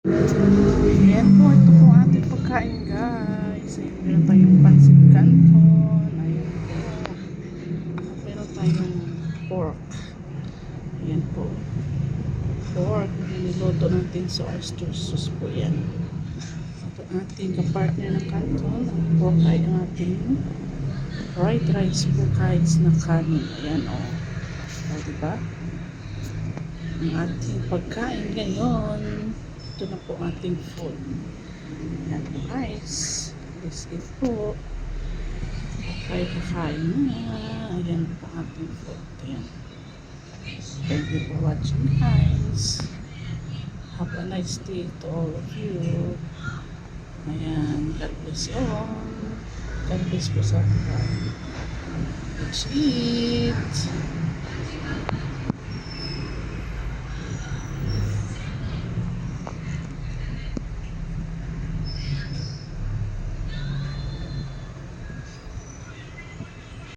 Ayan po, ito po ating pagkain guys. Ayan, meron tayong pancit canton. Ayan po. At meron tayong pork. Ayan po. Pork. Nililoto natin sa oyster sauce po yan. At ang ating kapartner ng canton, ang pork ay ang ating fried rice po guys na kanin. Ayan o. Oh. O, diba? Ang ating pagkain ngayon. Ito na po ating food. Ayan po guys. Let's eat po. Kaya kakain na. Ayan po ating food. Ayan. Thank you for watching guys. Have a nice day to all of you. Ayan. God bless you all. God bless po sa lahat. Let's eat.